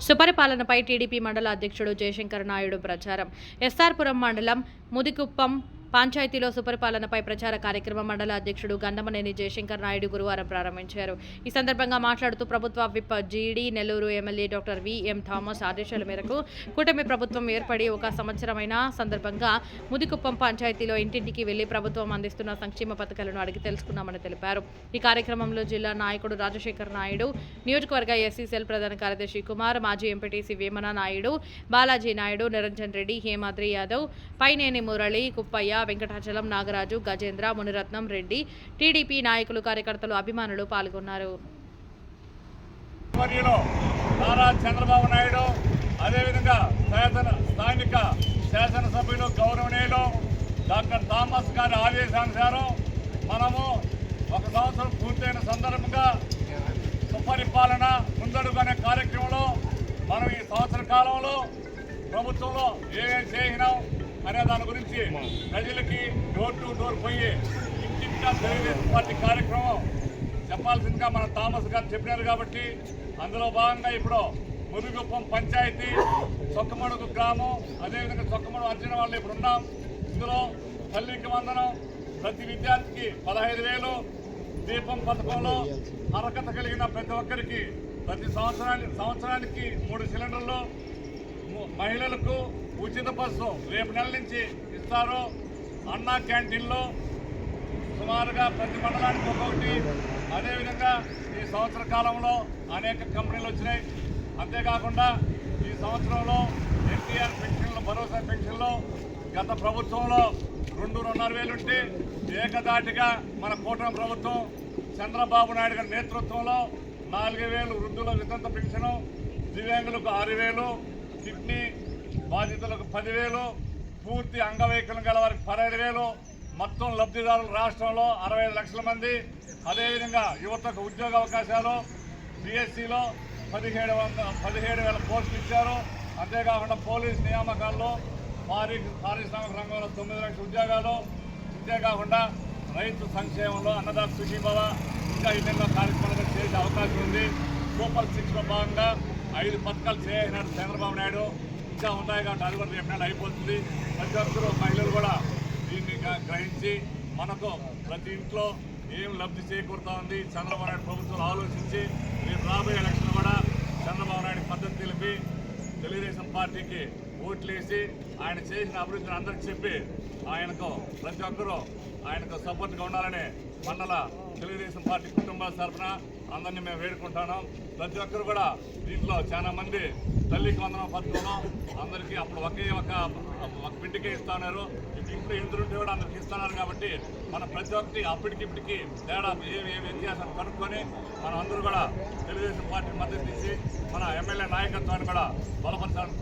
సుపరిపాలనపై TDP మండల అధ్యక్షుడు జయశంకర్ నాయుడు ప్రచారం. ఎస్ఆర్పురం మండలం ముదికుప్పం పంచాయతీలో సుపరిపాలనపై ప్రచార కార్యక్రమం మండల అధ్యక్షుడు గంధమనేని జయశంకర్ నాయుడు గురువారం ప్రారంభించారు. ఈ సందర్భంగా మాట్లాడుతూ ప్రభుత్వ whip GD Nellore MLA doctor VM Thomas ఆదేశాల మేరకు కూటమి ప్రభుత్వం ఏర్పడి ఒక సంవత్సరమైన సందర్భంగా ముదికుప్పం పంచాయతీలో ఇంటింటికి వెళ్ళి ప్రభుత్వం అందిస్తున్న సంక్షేమ పథకాలను అడిగి తెలుసుకున్నామని తెలిపారు. ఈ కార్యక్రమంలో జిల్లా నాయకుడు రాజశేఖర్ నాయుడు నియోజకవర్గ ఎస్సీ సెల్ ప్రధాన కార్యదర్శి కుమార్ మాజీ ఎంపీటీసీ వేమన నాయుడు బాలాజీ నాయుడు నిరంజన్ రెడ్డి హేమాద్రి యాదవ్ పైనేని మురళి కుప్పయ్య వెంకటాచలం నాగరాజు గజేంద్ర మునిరత్నం రెడ్డి టీడీపీ నాయకులు కార్యకర్తలు అభిమానులు పాల్గొన్నారు. నారా చంద్రబాబు నాయుడు అదేవిధంగా శాసన స్థానిక శాసనసభ్యులు గౌరవనీయులు డాక్టర్ థామస్ గారి ఆదేశానుసారం మనము ఒక సంవత్సరం పూర్తయిన సందర్భంగా సుపరిపాలన ముందడుగనే కార్యక్రమంలో మనం ఈ సంవత్సర కాలంలో ప్రభుత్వంలో ఏమేమి చేసినాం అనే దాని గురించి ప్రజలకి డోర్ టు డోర్ పోయి ఇంటింటా తెలుగుదేశం పార్టీ కార్యక్రమం చెప్పాల్సిందిగా మన థామస్ గారు చెప్పినారు కాబట్టి అందులో భాగంగా ఇప్పుడు మురుగుప్పం పంచాయతీ చొక్కమడుగు గ్రామం అదేవిధంగా చొక్కమడుగు అర్జున వాళ్ళు ఇప్పుడు ఉన్నాం. ఇందులో తల్లికి వందనం ప్రతి విద్యార్థికి పదహైదు వేలు దీపం పథకంలో అర్హత కలిగిన ప్రతి ఒక్కరికి ప్రతి సంవత్సరానికి సంవత్సరానికి మూడు సిలిండర్లు మహిళలకు ఉచిత బస్సు రేపు నెల నుంచి ఇస్తారు. అన్నా క్యాంటీన్లో సుమారుగా ప్రతి మండలానికి ఒక్కొక్కటి. అదేవిధంగా ఈ సంవత్సర కాలంలో అనేక కంపెనీలు వచ్చినాయి. అంతేకాకుండా ఈ సంవత్సరంలో ఎన్టీఆర్ పెన్షన్లు భరోసా పెన్షన్లు గత ప్రభుత్వంలో రెండు రెండున్నర వేలు ఉంటే ఏకదాటిగా మన కూటమి ప్రభుత్వం చంద్రబాబు నాయుడు గారి నేతృత్వంలో నాలుగు వేలు వృద్ధుల వితంత పెన్షను దివ్యాంగులకు ఆరు వేలు కిడ్నీ బాధితులకు పదివేలు పూర్తి అంగవైకల్యం గల వారికి పదహైదు వేలు మొత్తం లబ్ధిదారులు రాష్ట్రంలో అరవై లక్షల మంది. అదేవిధంగా యువతకు ఉద్యోగ అవకాశాలు బీఎస్సీలో పదిహేడు వందల పదిహేడు వేల పోస్టులు ఇచ్చారు. అంతేకాకుండా పోలీస్ నియామకాల్లో పారి పారిశ్రామిక రంగంలో తొమ్మిది లక్షల ఉద్యోగాలు. అంతేకాకుండా రైతు సంక్షేమంలో అన్నదాత సుఖీభవ. ఇంకా ఎన్నెన్నో కార్యక్రమాలు చేసే అవకాశం ఉంది. సూపర్ సిక్స్లో భాగంగా ఐదు పథకాలు చేసినాడు చంద్రబాబు నాయుడు. ఇంకా ఉన్నాయి కాబట్టి అది కూడా రేపు అయిపోతుంది. ప్రతి ఒక్కరూ మహిళలు కూడా దీన్ని గ్రహించి మనకు ప్రతి ఇంట్లో ఏం లబ్ధి చేకూరుతా ఉంది చంద్రబాబు నాయుడు ప్రభుత్వం ఆలోచించి రేపు రాబోయే ఎలక్షన్ కూడా చంద్రబాబు నాయుడు పద్ధతి తెలిపి తెలుగుదేశం పార్టీకి ఓట్లేసి ఆయన చేసిన అభివృద్ధిని అందరికి చెప్పి ఆయనకు ప్రతి ఒక్కరూ ఆయనకు సపోర్ట్గా ఉండాలని మండల తెలుగుదేశం పార్టీ కుటుంబాల తరఫున అందరినీ మేము వేడుకుంటున్నాం. ప్రతి ఒక్కరు కూడా దీంట్లో చాలా మంది తల్లికి వందనం పథకంలో అందరికీ అప్పుడు ఒకే ఒక ఒక బిడ్డకే ఇస్తున్నారు. ఇంట్లో ఇంటి కూడా అందరికి ఇస్తున్నారు కాబట్టి మన ప్రతి ఒక్కటి అప్పటికిప్పటికి తేడా ఏమి ఏమి వ్యత్యాసం కనుక్కొని మనం అందరూ కూడా తెలుగుదేశం పార్టీ మద్దతు ఇచ్చి మన ఎమ్మెల్యే నాయకత్వాన్ని కూడా బలపరచాలని